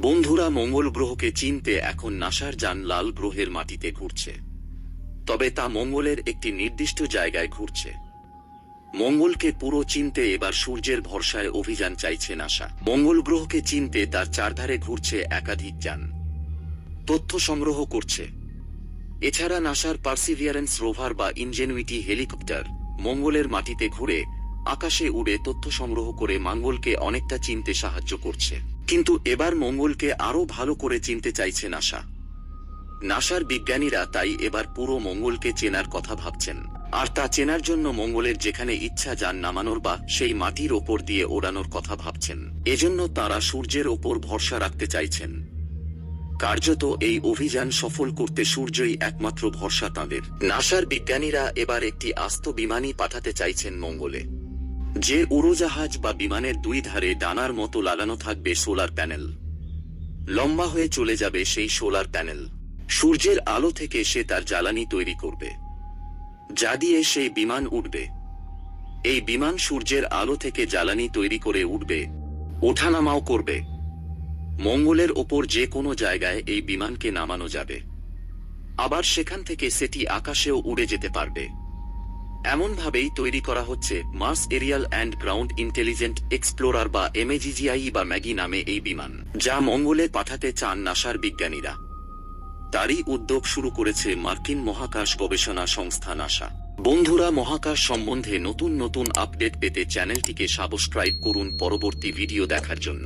বন্ধুরা মঙ্গল গ্রহকে চিনতে এখন নাসার যান লাল গ্রহের মাটিতে ঘুরছে। তবে তা মঙ্গলের একটি নির্দিষ্ট জায়গায় ঘুরছে। মঙ্গলকে পুরো চিনতে এবার সূর্যের ভরসায় অভিযান চাইছে নাসা। মঙ্গল গ্রহকে চিনতে তার চারধারে ঘুরছে একাধিক যান। তথ্য সংগ্রহ করছে। এছাড়া নাসার পার্সিভিয়ারেন্স রোভার বা ইনজেনুইটি হেলিকপ্টার মঙ্গলের মাটিতে ঘুরে আকাশে উড়ে তথ্য সংগ্রহ করে মঙ্গলকে অনেকটা চিনতে সাহায্য করছে। কিন্তু এবার মঙ্গলকে আরও ভালো করে চিনতে চাইছে নাসা। নাসার বিজ্ঞানীরা তাই এবার পুরো মঙ্গলকে চেনার কথা ভাবছেন। আর তা চেনার জন্য মঙ্গলের যেখানে ইচ্ছা যান নামানোর বা সেই মাটির ওপর দিয়ে ওড়ানোর কথা ভাবছেন। এজন্য তারা সূর্যের ওপর ভরসা রাখতে চাইছেন। কার্যত এই অভিযান সফল করতে সূর্যই একমাত্র ভরসা তাঁদের। নাসার বিজ্ঞানীরা এবার একটি আস্ত বিমানই পাঠাতে চাইছেন মঙ্গলে। যে উড়োজাহাজ বা বিমানের দুই ধারে ডানার মতো লাগানো থাকবে সোলার প্যানেল। লম্বা হয়ে চলে যাবে সেই সোলার প্যানেল। সূর্যের আলো থেকে সে তার জ্বালানি তৈরি করবে। যা দিয়ে সেই বিমান উঠবে এই বিমান সূর্যের আলো থেকে জ্বালানি তৈরি করে উঠবে ওঠানামাও করবে। মঙ্গলের ওপর যে কোনো জায়গায় এই বিমানকে নামানো যাবে। আবার সেখান থেকে সেটি আকাশেও উড়ে যেতে পারবে। এমনভাবেই তৈরি করা হচ্ছে Mars aerial and ground intelligent explorer বা এমএজিজিআই বা ম্যাগি নামে এই বিমান, যা মঙ্গলে পাঠাতে চান নাসার বিজ্ঞানীরা। তারই উদ্যোগ শুরু করেছে মার্কিন মহাকাশ গবেষণা সংস্থা নাসা। বন্ধুরা, মহাকাশ সম্বন্ধে নতুন নতুন আপডেট পেতে চ্যানেলটিকে সাবস্ক্রাইব করুন পরবর্তী ভিডিও দেখার জন্য।